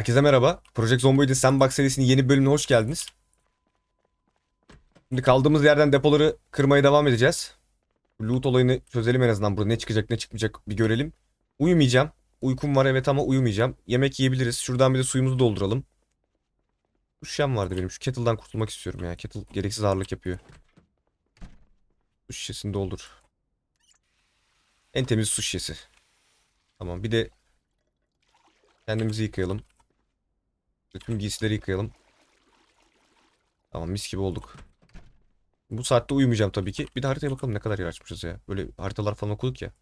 Herkese merhaba. Project Zomboid'in Sandbox serisinin yeni bölümüne hoş geldiniz. Şimdi kaldığımız yerden depoları kırmaya devam edeceğiz. Loot olayını çözelim en azından burada. Ne çıkacak ne çıkmayacak bir görelim. Uyumayacağım. Uykum var evet ama uyumayacağım. Yemek yiyebiliriz. Şuradan bir de suyumuzu dolduralım. Bu şişem vardı benim. Şu kettle'dan kurtulmak istiyorum ya. Kettle gereksiz ağırlık yapıyor. Su şişesini doldur. En temiz su şişesi. Tamam bir de kendimizi yıkayalım. Bütün giysileri yıkayalım. Tamam mis gibi olduk. Bu saatte uyumayacağım tabii ki. Bir de haritaya bakalım ne kadar yer açmışız ya. Böyle haritalar falan okuduk ya.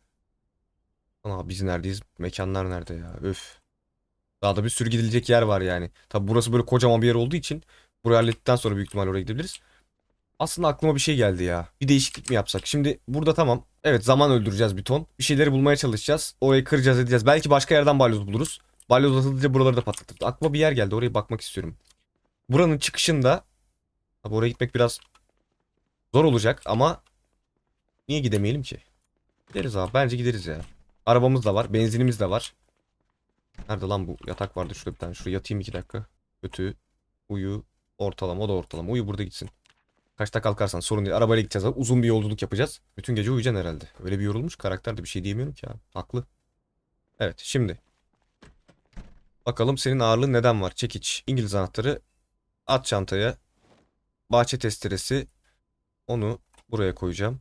Ana biz neredeyiz? Mekanlar nerede ya? Öf. Daha da bir sürü gidilecek yer var yani. Tabii burası böyle kocaman bir yer olduğu için burayı hallettikten sonra büyük ihtimalle oraya gidebiliriz. Aslında aklıma bir şey geldi ya. Bir değişiklik mi yapsak? Şimdi burada tamam. Evet zaman öldüreceğiz bir ton. Bir şeyleri bulmaya çalışacağız. Orayı kıracağız edeceğiz. Belki başka yerden balyoz buluruz. Balyoz atılınca buraları da patlatırız. Aklıma bir yer geldi. Oraya bakmak istiyorum. Buranın çıkışında Tabii oraya gitmek biraz zor olacak ama niye gidemeyelim ki? Gideriz abi. Bence gideriz ya. Arabamız da var. Benzinimiz de var. Nerede lan bu? Yatak vardı şurada bir tane. Şuraya yatayım iki dakika. Kötü. Uyu. Ortalama. O da ortalama. Uyu burada gitsin. Kaçta kalkarsan sorun değil. Arabayla gideceğiz abi. Uzun bir yolculuk yapacağız. Bütün gece uyuyacaksın herhalde. Öyle bir yorulmuş karakter de bir şey diyemiyorum ki abi. Haklı. Evet şimdi. Bakalım senin ağırlığın neden var? Çekiç. İngiliz anahtarı. At çantaya. Bahçe testeresi. Onu buraya koyacağım.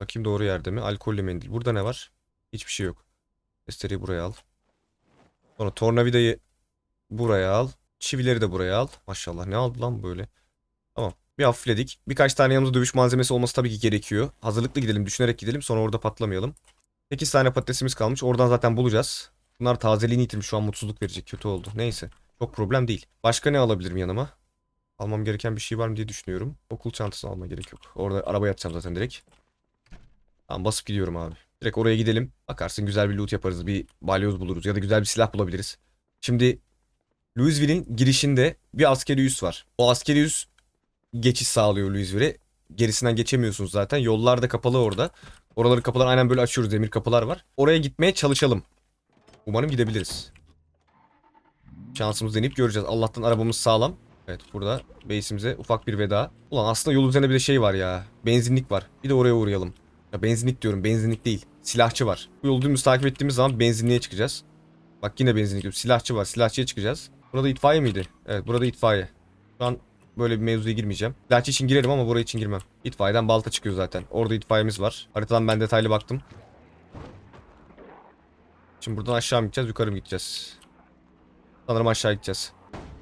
Bakayım doğru yerde mi? Alkollü mendil. Burada ne var? Hiçbir şey yok. Testereyi buraya al. Sonra tornavidayı buraya al. Çivileri de buraya al. Maşallah ne aldı lan böyle? Tamam. Bir hafifledik. Birkaç tane yanımızda dövüş malzemesi olması tabii ki gerekiyor. Hazırlıklı gidelim, düşünerek gidelim. Sonra orada patlamayalım. 8 tane patatesimiz kalmış. Oradan zaten bulacağız. Bunlar tazeliğini yitirmiş. Şu an mutsuzluk verecek. Kötü oldu. Neyse. Çok problem değil. Başka ne alabilirim yanıma? Almam gereken bir şey var mı diye düşünüyorum. Okul çantasını alma gerek yok. Orada arabaya atacağım zaten direkt. Tamam basıp gidiyorum abi. Direkt oraya gidelim. Bakarsın güzel bir loot yaparız. Bir balyoz buluruz ya da güzel bir silah bulabiliriz. Şimdi Louisville'in girişinde bir askeri üs var. O askeri üs geçiş sağlıyor Louisville'e. Gerisinden geçemiyorsunuz zaten. Yollar da kapalı orada. Oraları kapılar aynen böyle açıyoruz. Demir kapılar var. Oraya gitmeye çalışalım. Umarım gidebiliriz. Şansımız deneyip göreceğiz. Allah'tan arabamız sağlam. Evet burada base'imize ufak bir veda. Ulan aslında yol üzerinde bir de şey var ya. Benzinlik var. Bir de oraya uğrayalım. Ya benzinlik diyorum. Benzinlik değil. Silahçı var. Bu yolu dümdüz takip ettiğimiz zaman benzinliğe çıkacağız. Bak yine benzinlik diyorum. Silahçı var. Silahçıya çıkacağız. Burada itfaiye miydi? Evet burada itfaiye. Şu an böyle bir mevzuya girmeyeceğim. Silahçı için girerim ama buraya için girmem. İtfaiyeden balta çıkıyor zaten. Orada itfaiyemiz var. Haritadan ben detaylı baktım. Şimdi buradan aşağı mı gideceğiz yukarı mı gideceğiz? Sanırım aşağı gideceğiz.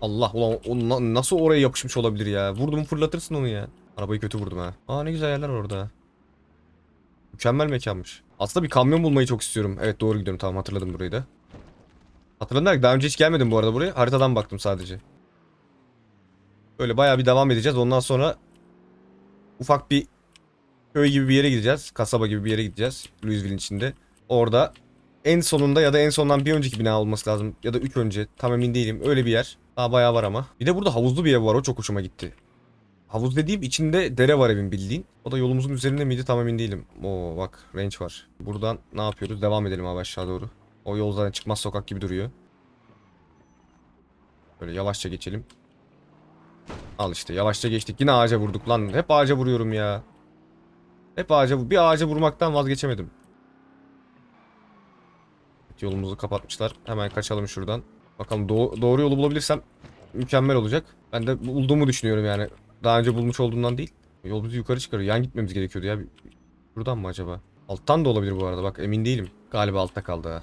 Allah ulan o na- nasıl oraya yapışmış olabilir ya? Vurdum fırlatırsın onu ya. Arabayı kötü vurdum ha. Aa ne güzel yerler orada. Mükemmel mekanmış. Aslında bir kamyon bulmayı çok istiyorum. Evet doğru gidiyorum tamam hatırladım burayı da. Hatırladım derken daha önce hiç gelmedim bu arada buraya. Haritadan baktım sadece. Böyle bayağı bir devam edeceğiz. Ondan sonra ufak bir köy gibi bir yere gideceğiz. Kasaba gibi bir yere gideceğiz. Louisville'in içinde. Orada en sonunda ya da en sondan bir önceki bina olması lazım. Ya da 3 önce. Tam emin değilim. Öyle bir yer. Daha bayağı var ama. Bir de burada havuzlu bir ev var. O çok hoşuma gitti. Havuz dediğim içinde dere var evin bildiğin. O da yolumuzun üzerinde miydi tam emin değilim. Oo bak range var. Buradan ne yapıyoruz? Devam edelim abi aşağı doğru. O yol zaten çıkmaz sokak gibi duruyor. Böyle yavaşça geçelim. Al işte yavaşça geçtik. Yine ağaca vurduk lan. Hep ağaca vuruyorum ya. Hep ağaca bir ağaca vurmaktan vazgeçemedim. Yolumuzu kapatmışlar. Hemen kaçalım şuradan. Bakalım doğ- doğru yolu bulabilirsem mükemmel olacak. Ben de bulduğumu düşünüyorum yani. Daha önce bulmuş olduğumdan değil. Yol bizi yukarı çıkarıyor. Yan gitmemiz gerekiyordu ya. Buradan mı acaba? Alttan da olabilir bu arada. Bak emin değilim. Galiba altta kaldı ha.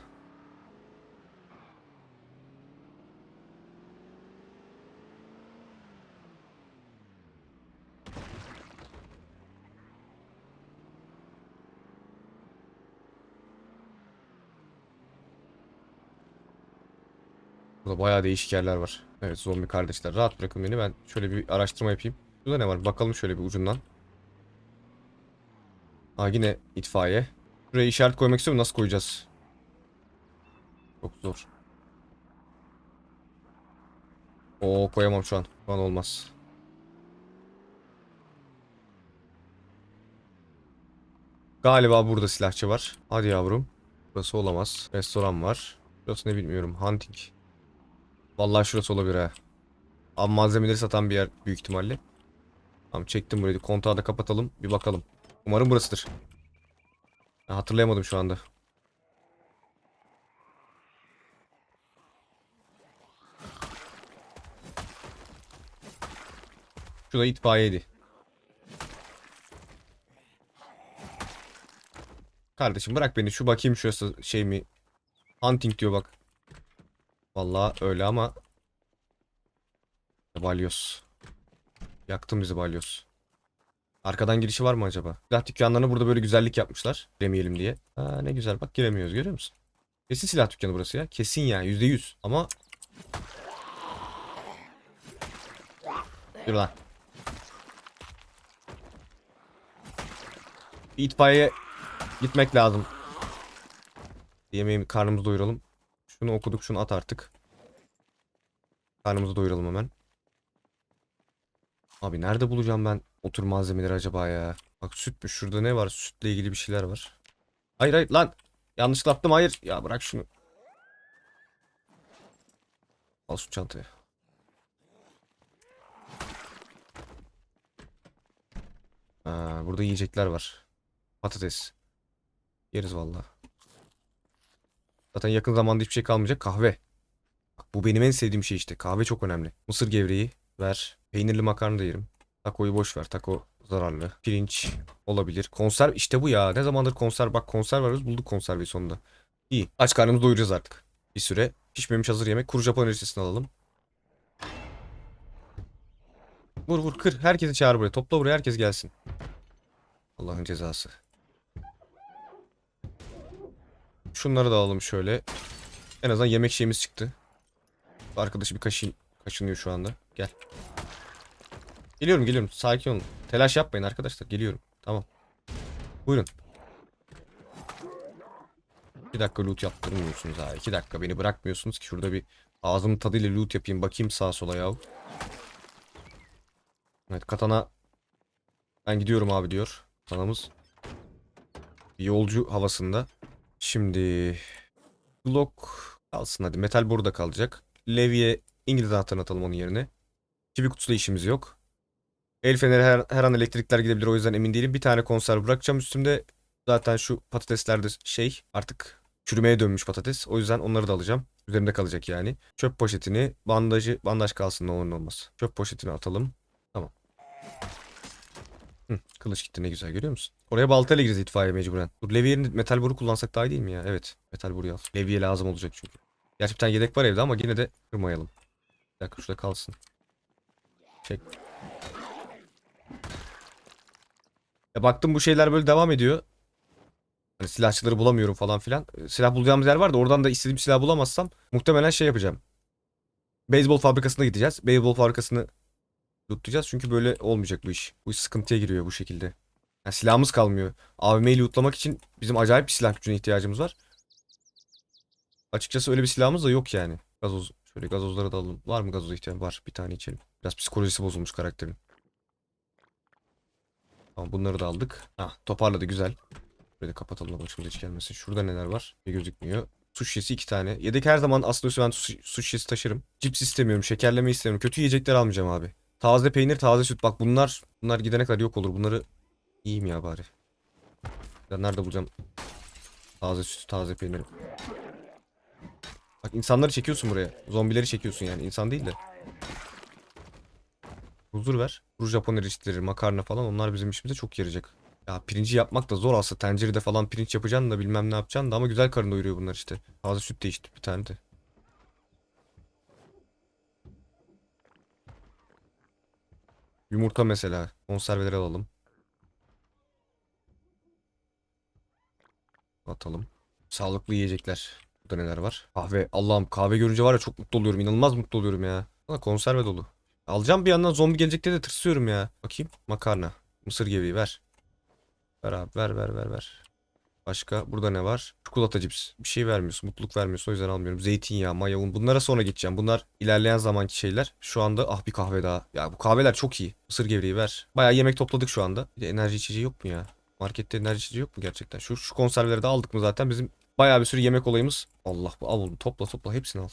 Burada bayağı değişik yerler var. Evet zombi kardeşler. Rahat bırakın beni. Ben şöyle bir araştırma yapayım. Burada ne var? Bakalım şöyle bir ucundan. Aa yine itfaiye. Buraya işaret koymak istiyorum. Nasıl koyacağız? Çok zor. Oo koyamam şu an. Şu an olmaz. Galiba burada silahçı var. Hadi yavrum. Burası olamaz. Restoran var. Burası ne bilmiyorum. Hunting. Vallahi şurası olabilir ha. Abi malzemeleri satan bir yer büyük ihtimalle. Tamam çektim burayı. Kontağı da kapatalım. Bir bakalım. Umarım burasıdır. Ben hatırlayamadım şu anda. Şu da itfaiyeydi. Kardeşim bırak beni şu bakayım şurası şey mi? Hunting diyor bak. Vallahi öyle ama Balyoz. Yaktın bizi balyoz. Arkadan girişi var mı acaba? Silah dükkanlarına burada böyle güzellik yapmışlar. Giremeyelim diye. Ha, ne güzel bak giremiyoruz görüyor musun? Kesin silah dükkanı burası ya. Kesin yani yüzde yüz. Ama Yürü lan. Bir gitmek lazım. Yemeğimi karnımızı doyuralım. Şunu okuduk şunu at artık. Karnımızı doyuralım hemen. Abi nerede bulacağım ben o tür malzemeleri acaba ya? Bak sütmüş şurada ne var? Sütle ilgili bir şeyler var. Hayır hayır lan. Yanlışlıkla attım hayır. Ya bırak şunu. Al şu çantayı. Aa, burada yiyecekler var. Patates. Yeriz valla. Zaten yakın zamanda hiçbir şey kalmayacak. Kahve. Bak, bu benim en sevdiğim şey işte. Kahve çok önemli. Mısır gevreği ver. Peynirli makarna da yerim. Takoyu boş ver. Taco zararlı. Pirinç olabilir. Konserv işte bu ya. Ne zamandır konserv bak konserv arıyoruz. Bulduk konserveyi sonunda. İyi. Aç karnımızı doyuracağız artık. Bir süre. Pişmemiş hazır yemek. Kuru Japon reçetesini alalım. Vur vur kır. Herkesi çağır buraya. Topla buraya herkes gelsin. Allah'ın cezası. Şunları da alalım şöyle. En azından yemek şeyimiz çıktı. Arkadaşı bir kaşın, kaşınıyor şu anda. Gel. Geliyorum geliyorum. Sakin olun. Telaş yapmayın arkadaşlar. Geliyorum. Tamam. Buyurun. Bir dakika loot yaptırmıyorsunuz ha. İki dakika beni bırakmıyorsunuz ki şurada bir ağzımın tadıyla loot yapayım. Bakayım sağa sola yahu. Evet katana ben gidiyorum abi diyor. Katanamız bir yolcu havasında. Şimdi Glock kalsın hadi. Metal burada kalacak. Levi'ye İngiliz anahtarını atalım onun yerine. Çivi kutusuyla işimiz yok. El feneri her, her an elektrikler gidebilir o yüzden emin değilim. Bir tane konserve bırakacağım üstümde. Zaten şu patatesler de şey artık çürümeye dönmüş patates. O yüzden onları da alacağım. Üzerimde kalacak yani. Çöp poşetini, bandajı, bandaj kalsın ne olur ne olmaz. Çöp poşetini atalım. Tamam. Kılıç gitti ne güzel görüyor musun? Oraya baltayla gireceğiz itfaiye mecburen. Dur Levi'nin metal boru kullansak daha iyi değil mi ya? Evet. Metal boruyu al. Levi'ye lazım olacak çünkü. Gerçi bir tane yedek var evde ama yine de kırmayalım. Bir dakika şurada kalsın. Çek. Ya baktım bu şeyler böyle devam ediyor. Hani silahçıları bulamıyorum falan filan. Ee, Silah bulacağımız yer var da oradan da istediğim silah bulamazsam muhtemelen şey yapacağım. Beyzbol fabrikasına gideceğiz. Beyzbol fabrikasını lootlayacağız çünkü böyle olmayacak bu iş. Bu iş sıkıntıya giriyor bu şekilde. Yani silahımız kalmıyor. AVM'yi lootlamak için bizim acayip bir silah gücüne ihtiyacımız var. Açıkçası öyle bir silahımız da yok yani. Gazoz. Şöyle gazozları da alalım. Var mı gazoz ihtiyacı? Var. Bir tane içelim. Biraz psikolojisi bozulmuş karakterin. Tamam bunları da aldık. Ha toparladı güzel. Böyle kapatalım da başımıza hiç gelmesin. Şurada neler var? Bir gözükmüyor. Su şişesi iki tane. Yedek her zaman aslında ben su, su şişesi taşırım. Cips istemiyorum. Şekerleme istemiyorum. Kötü yiyecekler almayacağım abi. Taze peynir, taze süt. Bak bunlar bunlar gidene kadar yok olur. Bunları yiyeyim ya bari. Ya nerede bulacağım? Taze süt, taze peynir. Bak insanları çekiyorsun buraya. Zombileri çekiyorsun yani. İnsan değil de. Huzur ver. Kuru Japon erişteleri, makarna falan onlar bizim işimize çok yarayacak. Ya pirinci yapmak da zor aslında. Tencerede falan pirinç yapacaksın da bilmem ne yapacaksın da ama güzel karın doyuruyor bunlar işte. Taze süt de içtik bir tane de. Yumurta mesela. Konserveleri alalım. Atalım. Sağlıklı yiyecekler. Burada neler var? Kahve. Allah'ım kahve görünce var ya çok mutlu oluyorum. İnanılmaz mutlu oluyorum ya. Ama konserve dolu. Alacağım bir yandan zombi gelecek diye de tırsıyorum ya. Bakayım. Makarna. Mısır gevreği ver. Ver abi ver ver ver ver. Başka burada ne var? Çikolata cips. Bir şey vermiyorsun. Mutluluk vermiyorsun. O yüzden almıyorum. Zeytinyağı, maya, un. Bunlara sonra geçeceğim. Bunlar ilerleyen zamanki şeyler. Şu anda ah bir kahve daha. Ya bu kahveler çok iyi. Mısır gevreği ver. Bayağı yemek topladık şu anda. Bir de enerji içeceği yok mu ya? Markette enerji içeceği yok mu gerçekten? Şu, şu konserveleri de aldık mı zaten bizim bayağı bir sürü yemek olayımız. Allah bu al onu topla topla hepsini al.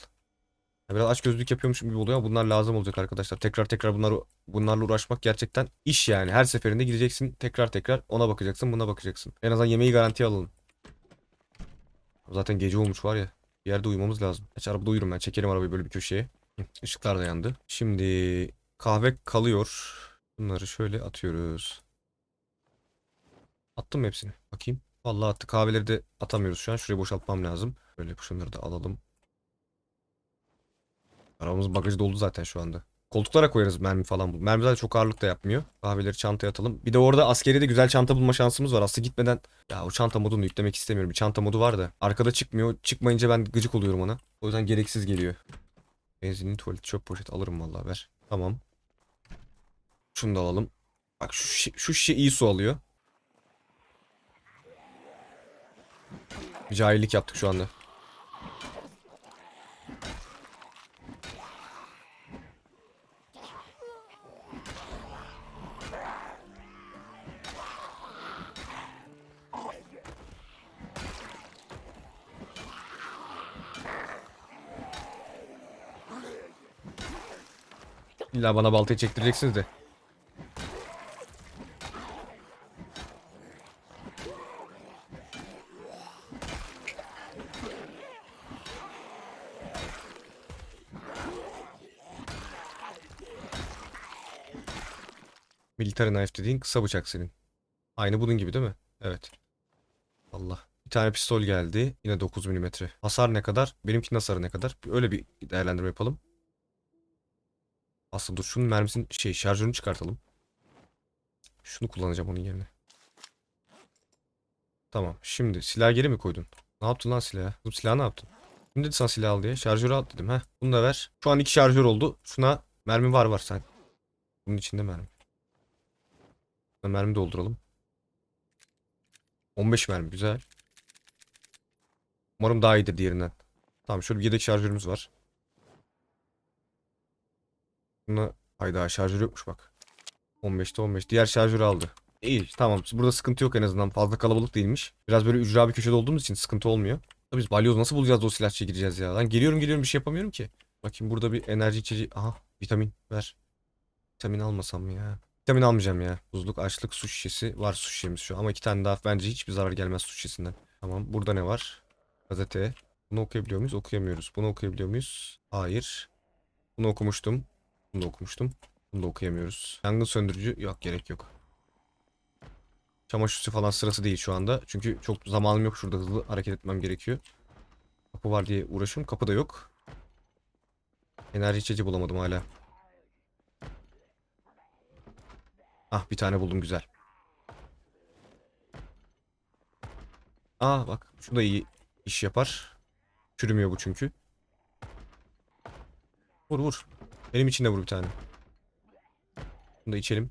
Biraz aç gözlük yapıyormuşum gibi oluyor ama bunlar lazım olacak arkadaşlar. Tekrar tekrar bunlar bunlarla uğraşmak gerçekten iş yani. Her seferinde gideceksin tekrar tekrar ona bakacaksın buna bakacaksın. En azından yemeği garantiye alalım. Zaten gece olmuş var ya. Bir yerde uyumamız lazım. Geç arabada uyurum ben. Çekelim arabayı böyle bir köşeye. Işıklar da yandı. Şimdi kahve kalıyor. Bunları şöyle atıyoruz. Attım hepsini? Bakayım. Vallahi attı. Kahveleri de atamıyoruz şu an. Şurayı boşaltmam lazım. Böyle şunları da alalım. Arabamız bagajı doldu zaten şu anda. Koltuklara koyarız mermi falan. Mermi zaten çok ağırlık da yapmıyor. Kahveleri çantaya atalım. Bir de orada askeri de güzel çanta bulma şansımız var. Aslında gitmeden ya o çanta modunu yüklemek istemiyorum. Bir çanta modu var da. Arkada çıkmıyor. Çıkmayınca ben gıcık oluyorum ona. O yüzden gereksiz geliyor. Benzinli tuvalet çöp poşet alırım vallahi ver. Tamam. Şunu da alalım. Bak şu şişe, şu şişe iyi su alıyor. Bir cahillik yaptık şu anda. İlla bana baltayı çektireceksiniz de. Military knife dediğin kısa bıçak senin. Aynı bunun gibi değil mi? Evet. Allah. Bir tane pistol geldi. Yine 9 mm. Hasar ne kadar? Benimkinin hasarı ne kadar? Öyle bir değerlendirme yapalım. Aslında dur şunun mermisinin şey şarjörünü çıkartalım. Şunu kullanacağım onun yerine. Tamam. Şimdi silah geri mi koydun? Ne yaptın lan silahı? Bu silahı ne yaptın? Kim dedi sana silah al diye? Şarjörü al dedim. Heh. Bunu da ver. Şu an iki şarjör oldu. Şuna mermi var var sen. Bunun içinde mermi. Şuna mermi dolduralım. 15 mermi güzel. Umarım daha iyidir diğerinden. Tamam şöyle bir yedek şarjörümüz var. Buna hayda şarjör yokmuş bak. 15'te 15. Diğer şarjörü aldı. İyi tamam. Burada sıkıntı yok en azından. Fazla kalabalık değilmiş. Biraz böyle ücra bir köşede olduğumuz için sıkıntı olmuyor. Da Biz balyoz nasıl bulacağız da o silahçıya gireceğiz ya. Lan geliyorum geliyorum bir şey yapamıyorum ki. Bakayım burada bir enerji içeceği. Aha vitamin ver. Vitamin almasam mı ya? Vitamin almayacağım ya. Buzluk, açlık, su şişesi. Var su şişemiz şu. Ama iki tane daha bence hiçbir zarar gelmez su şişesinden. Tamam. Burada ne var? Gazete. Bunu okuyabiliyor muyuz? Okuyamıyoruz. Bunu okuyabiliyor muyuz? Hayır. Bunu okumuştum. Bunu da okumuştum. Bunu da okuyamıyoruz. Yangın söndürücü yok gerek yok. Çamaşır suyu falan sırası değil şu anda. Çünkü çok zamanım yok şurada hızlı hareket etmem gerekiyor. Kapı var diye uğraşıyorum. Kapı da yok. Enerji içeceği bulamadım hala. Ah bir tane buldum güzel. Aa bak şu da iyi iş yapar. Çürümüyor bu çünkü. Vur vur. Benim için de vur bir tane. Bunu da içelim.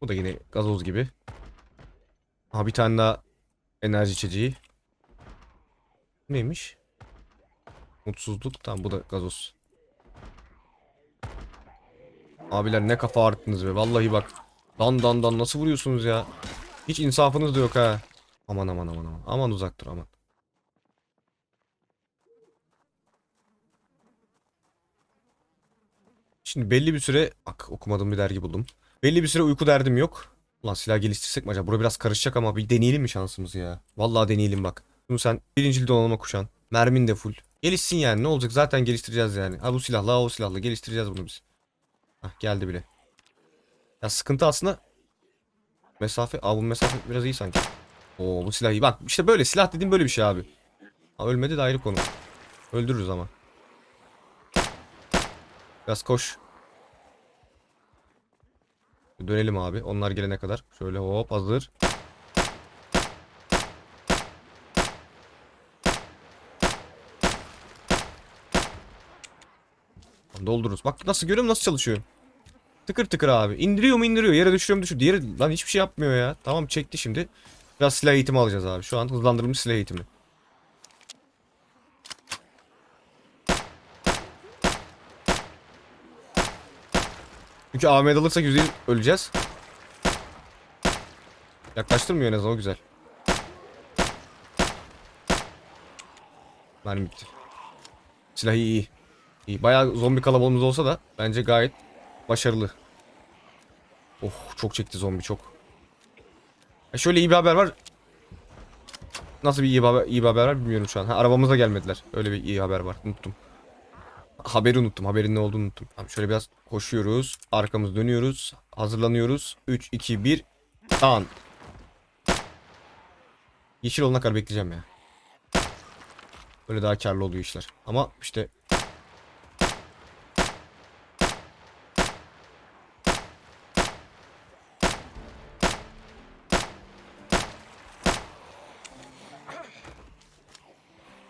Bu da yine gazoz gibi. Aha bir tane daha enerji içeceği. Neymiş? Mutsuzluk. Tamam bu da gazoz. Abiler ne kafa ağrıttınız be. Vallahi bak. Dan dan dan nasıl vuruyorsunuz ya? Hiç insafınız da yok ha. Aman aman aman aman. Aman uzak dur aman. Şimdi belli bir süre... Bak okumadığım bir dergi buldum. Belli bir süre uyku derdim yok. Ulan silah geliştirsek mi acaba? Bura biraz karışacak ama bir deneyelim mi şansımızı ya? Vallahi deneyelim bak. Bunu sen birincil donanıma kuşan. Mermin de full. Gelişsin yani ne olacak? Zaten geliştireceğiz yani. Ha bu silahla o silahla geliştireceğiz bunu biz. Hah geldi bile. Ya sıkıntı aslında mesafe. Aa bu mesafe biraz iyi sanki. Oo bu silah iyi. Bak işte böyle silah dediğim böyle bir şey abi. Ha, ölmedi de ayrı konu. Öldürürüz ama. Biraz koş. Dönelim abi. Onlar gelene kadar. Şöyle hop hazır. Doldururuz. Bak nasıl görüyorum nasıl çalışıyor. Tıkır tıkır abi. İndiriyor mu indiriyor. Yere düşürüyor mu düşürüyor. Diğeri lan hiçbir şey yapmıyor ya. Tamam çekti şimdi. Biraz silah eğitimi alacağız abi. Şu an hızlandırılmış silah eğitimi. Çünkü AVM'de alırsak %100 öleceğiz. Yaklaştırmıyor en azından o güzel. Mermi bitti. Silah iyi iyi. İyi. Bayağı zombi kalabalığımız olsa da bence gayet başarılı. Oh çok çekti zombi çok. E şöyle iyi bir haber var. Nasıl bir iyi bir haber, iyi bir haber var bilmiyorum şu an. Ha, arabamıza gelmediler. Öyle bir iyi haber var. Unuttum. Haberi unuttum. Haberin ne olduğunu unuttum. Tamam şöyle biraz koşuyoruz. Arkamız dönüyoruz. Hazırlanıyoruz. 3, 2, 1. Tamam. Yeşil olana kadar bekleyeceğim ya. Böyle daha karlı oluyor işler. Ama işte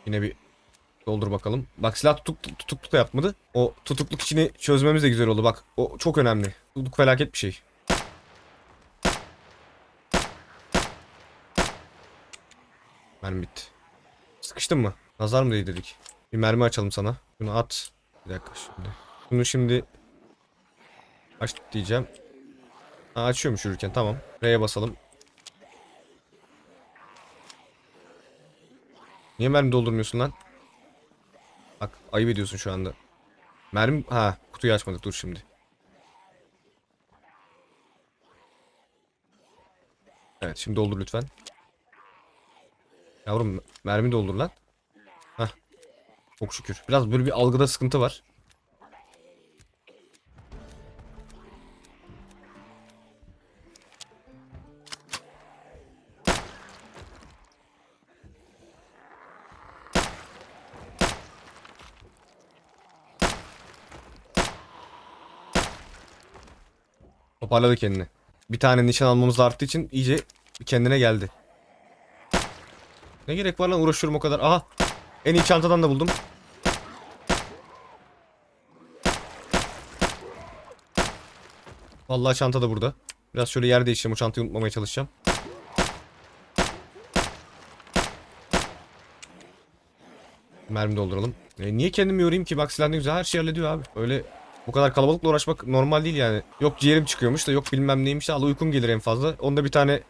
Yine bir doldur bakalım. Bak silah tutuk, tutukluk da yapmadı. O tutukluk içini çözmemiz de güzel oldu. Bak o çok önemli. Tutukluk felaket bir şey. Mermi bitti. Sıkıştın mı? Nazar mı değdirdik? Bir mermi açalım sana. Bunu at. Bir dakika şimdi. Bunu şimdi aç diyeceğim. Ha, açıyormuş yürürken tamam. R'ye basalım. Niye mermi doldurmuyorsun lan? Bak ayıp ediyorsun şu anda. Mermi... Ha kutuyu açmadık dur şimdi. Evet şimdi doldur lütfen. Yavrum mermi doldur lan. Hah. Çok şükür. Biraz böyle bir algıda sıkıntı var. Toparladı kendini. Bir tane nişan almamız arttığı için iyice kendine geldi. Ne gerek var lan uğraşıyorum o kadar. Aha. En iyi çantadan da buldum. Vallahi çanta da burada. Biraz şöyle yer değiştireyim o çantayı unutmamaya çalışacağım. Mermi dolduralım. E, niye kendimi yorayım ki? Bak silah ne güzel her şeyi hallediyor abi. Öyle bu kadar kalabalıkla uğraşmak normal değil yani. Yok ciğerim çıkıyormuş da yok bilmem neymiş de al uykum gelir en fazla. Onda bir tane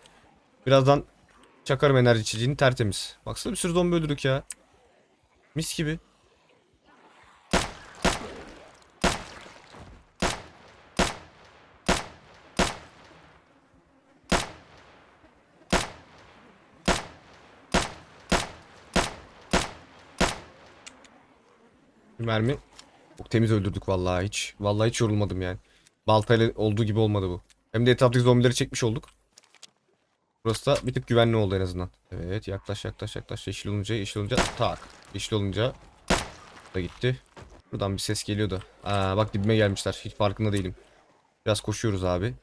birazdan çakarım enerji içeceğini tertemiz. Baksana bir sürü zombi öldürdük ya. Mis gibi. Bir mermi. Çok temiz öldürdük vallahi hiç. Vallahi hiç yorulmadım yani. Baltayla olduğu gibi olmadı bu. Hem de etraftaki zombileri çekmiş olduk. Burası da bir tık güvenli oldu en azından. Evet yaklaş yaklaş yaklaş. Yeşil olunca yeşil olunca tak. Yeşil olunca da gitti. Buradan bir ses geliyordu. Aa bak dibime gelmişler. Hiç farkında değilim. Biraz koşuyoruz abi.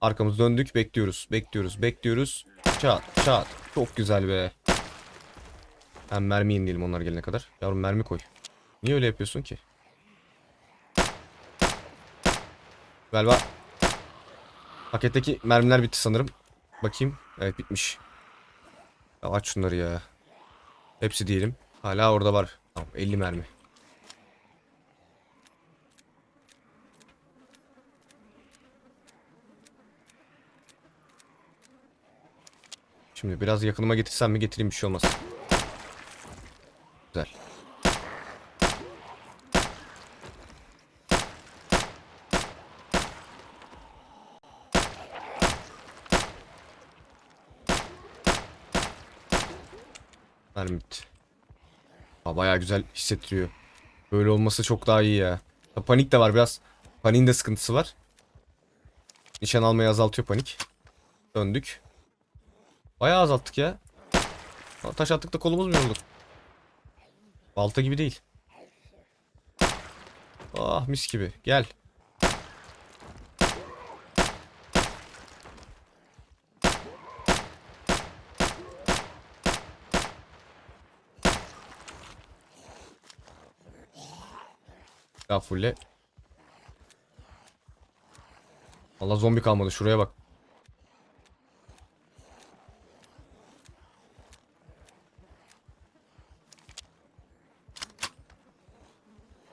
Arkamız döndük bekliyoruz. Bekliyoruz bekliyoruz. Çat çat. Çok güzel be. Ben mermi indirelim onlar gelene kadar. Yavrum mermi koy. Niye öyle yapıyorsun ki? Galiba paketteki mermiler bitti sanırım. Bakayım. Evet bitmiş. Ya aç şunları ya. Hepsi diyelim. Hala orada var. Tamam 50 mermi. Şimdi biraz yakınıma getirsem mi getireyim bir şey olmaz. Güzel. Mermi bitti. Aa, bayağı güzel hissettiriyor. Böyle olması çok daha iyi ya. Ha, Panik de var biraz. Paniğin de sıkıntısı var. Nişan almayı azaltıyor panik. Döndük. Bayağı azalttık ya. Aa, Taş attık da kolumuz mu yorulur? Balta gibi değil. Ah mis gibi. Gel. Daha fulle. Allah zombi kalmadı. Şuraya bak.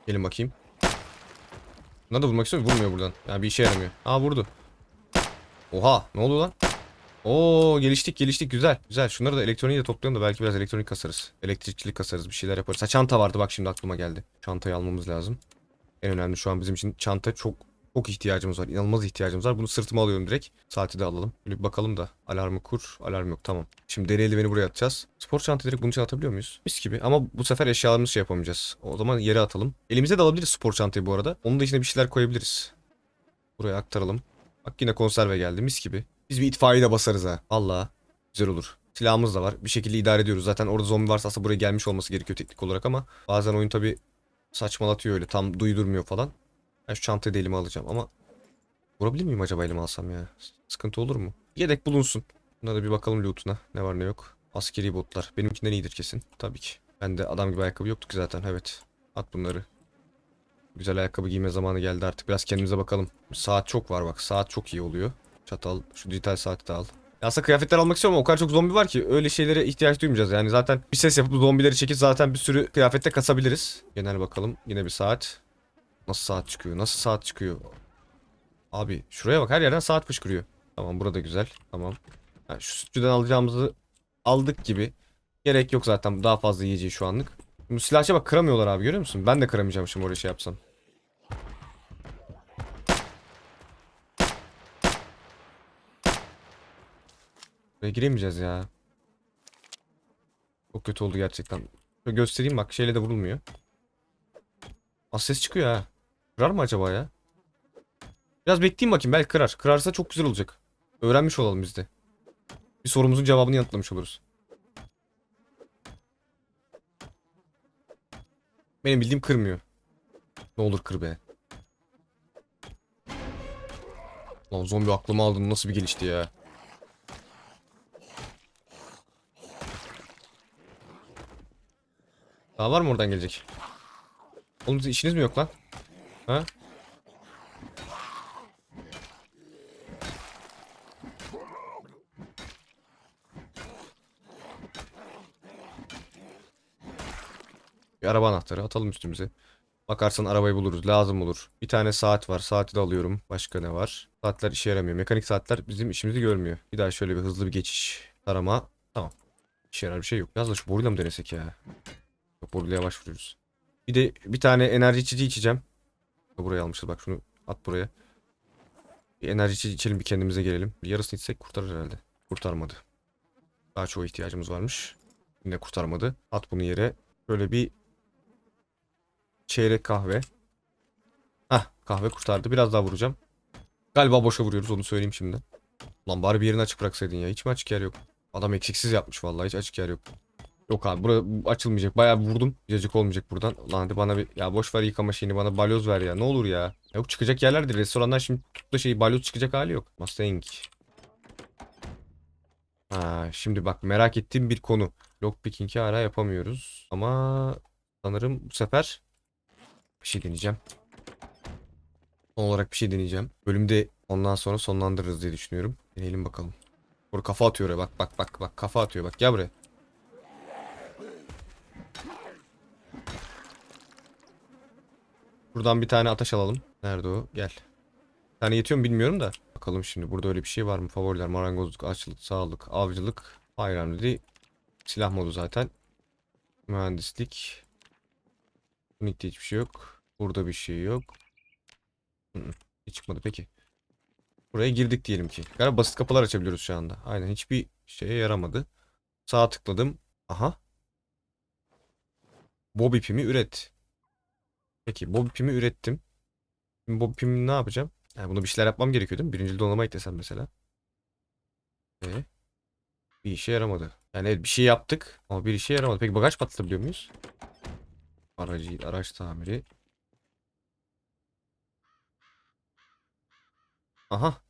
Gelin bakayım. Buna da vurmak istiyorum. Vurmuyor buradan. Yani bir işe yaramıyor. Aa vurdu. Oha. Ne oldu lan? Oo geliştik geliştik güzel. Güzel. Şunları da elektroniği de toplayalım da belki biraz elektronik kasarız. Elektrikçilik kasarız bir şeyler yaparız. Ha çanta vardı bak şimdi aklıma geldi. Çantayı almamız lazım. En önemli şu an bizim için çanta çok çok ihtiyacımız var. İnanılmaz ihtiyacımız var. Bunu sırtıma alıyorum direkt. Saati de alalım. Bir bakalım da. Alarmı kur. Alarm yok. Tamam. Şimdi deri eldiveni buraya atacağız. Spor çantayı direkt bunun için atabiliyor muyuz? Mis gibi. Ama bu sefer eşyalarımızı şey yapamayacağız. O zaman yere atalım. Elimize de alabiliriz spor çantayı bu arada. Onun da içine bir şeyler koyabiliriz. Buraya aktaralım. Bak yine konserve geldi. Mis gibi. Biz bir itfaiye de basarız ha. Allah. Güzel olur. Silahımız da var. Bir şekilde idare ediyoruz. Zaten orada zombi varsa aslında buraya gelmiş olması gerekiyor teknik olarak ama bazen oyun tabi saçmalatıyor öyle. Tam duydurmuyor falan. Ben şu çantayı da elime alacağım ama vurabilir miyim acaba elime alsam ya? Sıkıntı olur mu? Yedek bulunsun. Buna da bir bakalım loot'una. Ne var ne yok. Askeri botlar. Benimkinden iyidir kesin. Tabii ki. Bende adam gibi ayakkabı yoktu ki zaten. Evet. At bunları. Güzel ayakkabı giyme zamanı geldi artık. Biraz kendimize bakalım. Saat çok var bak. Saat çok iyi oluyor. Çatal. Şu dijital saati de al. Aslında kıyafetler almak istiyorum ama o kadar çok zombi var ki öyle şeylere ihtiyaç duymayacağız. Yani zaten bir ses yapıp zombileri çekip zaten bir sürü kıyafette kasabiliriz. Genel bakalım. Yine bir saat. Nasıl saat çıkıyor? Nasıl saat çıkıyor? Abi şuraya bak her yerden saat fışkırıyor. Tamam burada güzel. Tamam. Ha, şu sütçüden alacağımızı aldık gibi. Gerek yok zaten daha fazla yiyeceği şu anlık. Bu silahça bak kıramıyorlar abi görüyor musun? Ben de kıramayacağım şimdi oraya şey yapsam. Buraya giremeyeceğiz ya. Çok kötü oldu gerçekten. Şöyle göstereyim bak şeyle de vurulmuyor. Az ses çıkıyor ha. Kırar mı acaba ya? Biraz bekleyeyim bakayım belki kırar. Kırarsa çok güzel olacak. Öğrenmiş olalım biz de. Bir sorumuzun cevabını yanıtlamış oluruz. Benim bildiğim kırmıyor. Ne olur kır be. Lan zombi aklımı aldın nasıl bir gelişti ya. Daha var mı oradan gelecek? Oğlum işiniz mi yok lan? Ha? Bir araba anahtarı atalım üstümüze. Bakarsan arabayı buluruz. Lazım olur. Bir tane saat var. Saati de alıyorum. Başka ne var? Saatler işe yaramıyor. Mekanik saatler bizim işimizi görmüyor. Bir daha şöyle bir hızlı bir geçiş. Tarama. Tamam. İşe yarar bir şey yok. Biraz da şu boruyla mı denesek ya? Yok boruyla yavaş vuruyoruz. Bir de bir tane enerji içici içeceğim. Buraya almışız bak şunu at buraya. Bir enerji içici içelim bir kendimize gelelim. Bir yarısını içsek kurtarır herhalde. Kurtarmadı. Daha çoğu ihtiyacımız varmış. Yine kurtarmadı. At bunu yere. Böyle bir çeyrek kahve. Hah kahve kurtardı. Biraz daha vuracağım. Galiba boşa vuruyoruz onu söyleyeyim şimdi. Lan bari bir yerini açık bıraksaydın ya. Hiç mi açık yer yok? Adam eksiksiz yapmış vallahi hiç açık yer yok. Yok abi bura açılmayacak. Bayağı vurdum. Cacık olmayacak buradan. Lan hadi bana bir ya boş ver yıkama şeyini bana balyoz ver ya. Ne olur ya. Yok çıkacak yerlerdir. Restorandan şimdi da şey balyoz çıkacak hali yok. Mustang. Ha şimdi bak merak ettiğim bir konu. Lockpicking'i hala yapamıyoruz. Ama sanırım bu sefer bir şey deneyeceğim. Son olarak bir şey deneyeceğim. Bölümde ondan sonra sonlandırırız diye düşünüyorum. Deneyelim bakalım. Burada kafa atıyor oraya bak bak bak bak kafa atıyor bak gel buraya. Buradan bir tane ateş alalım. Nerede o? Gel. Bir tane yetiyor mu bilmiyorum da. Bakalım şimdi burada öyle bir şey var mı? Favoriler, marangozluk, açlık, sağlık, avcılık, bayramlı Silah modu zaten. Mühendislik. Unik'te hiçbir şey yok. Burada bir şey yok. Hiç çıkmadı peki. Buraya girdik diyelim ki. Galiba basit kapılar açabiliyoruz şu anda. Aynen hiçbir şeye yaramadı. Sağa tıkladım. Aha. Bob ipimi üret. Peki bob ipimi ürettim. Şimdi bob ne yapacağım? Yani bunu bir şeyler yapmam gerekiyor değil mi? Birinci donanma eklesem mesela. Ee, bir işe yaramadı. Yani evet bir şey yaptık ama bir işe yaramadı. Peki bagaj patlatabiliyor muyuz? Aracı, araç tamiri. Aha.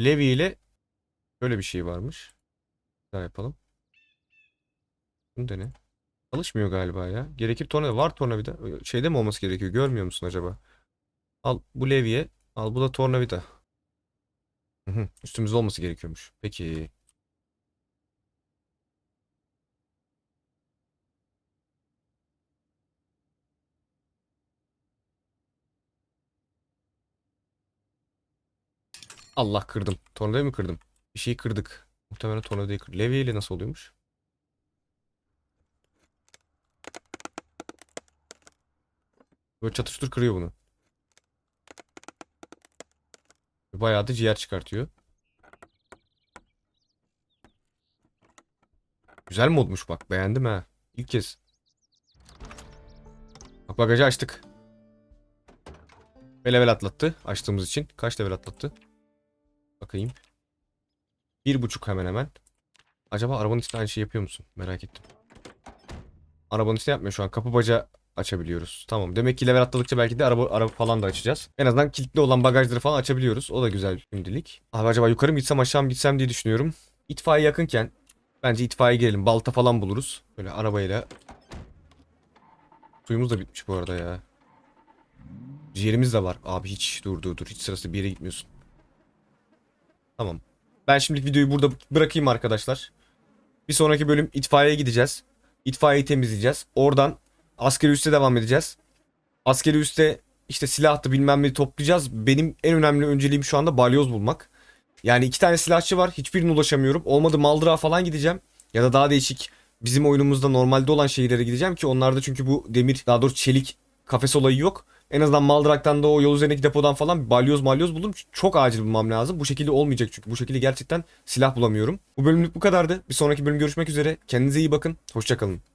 Levi ile böyle bir şey varmış. Daha yapalım. Bunu dene. Çalışmıyor galiba ya. Gerekir tornavida. Var tornavida. Şeyde mi olması gerekiyor? Görmüyor musun acaba? Al bu levye. Al bu da tornavida. Hı hı. Üstümüzde olması gerekiyormuş. Peki. Allah kırdım. Tornavida mı kırdım? Bir şeyi kırdık. Muhtemelen tornavida kır. Levye ile nasıl oluyormuş? Böyle çatıştır kırıyor bunu. Bayağı da ciğer çıkartıyor. Güzel modmuş bak. Beğendim ha. İlk kez. Bak bagajı açtık. Ve level atlattı. Açtığımız için. Kaç level atlattı? Bakayım. Bir buçuk hemen hemen. Acaba arabanın içinde aynı şey yapıyor musun? Merak ettim. Arabanın içinde yapmıyor şu an. Kapı baca açabiliyoruz. Tamam. Demek ki level atladıkça belki de araba, araba falan da açacağız. En azından kilitli olan bagajları falan açabiliyoruz. O da güzel şimdilik. Abi acaba yukarı mı gitsem aşağı mı gitsem diye düşünüyorum. İtfaiye yakınken bence itfaiye girelim. Balta falan buluruz. Böyle arabayla. Suyumuz da bitmiş bu arada ya. Ciğerimiz de var. Abi hiç dur dur dur. Hiç sırası bir yere gitmiyorsun. Tamam. Ben şimdilik videoyu burada bırakayım arkadaşlar. Bir sonraki bölüm itfaiyeye gideceğiz. İtfaiyeyi temizleyeceğiz. Oradan askeri üste devam edeceğiz. Askeri üste işte silahtı bilmem ne toplayacağız. Benim en önemli önceliğim şu anda balyoz bulmak. Yani iki tane silahçı var. Hiçbirine ulaşamıyorum. Olmadı Maldıra falan gideceğim. Ya da daha değişik bizim oyunumuzda normalde olan şehirlere gideceğim ki onlarda çünkü bu demir daha doğrusu çelik kafes olayı yok. En azından Maldrak'tan da o yol üzerindeki depodan falan balyoz malyoz buldum. Çok acil bulmam lazım. Bu şekilde olmayacak çünkü bu şekilde gerçekten silah bulamıyorum. Bu bölümlük bu kadardı. Bir sonraki bölüm görüşmek üzere. Kendinize iyi bakın. Hoşçakalın.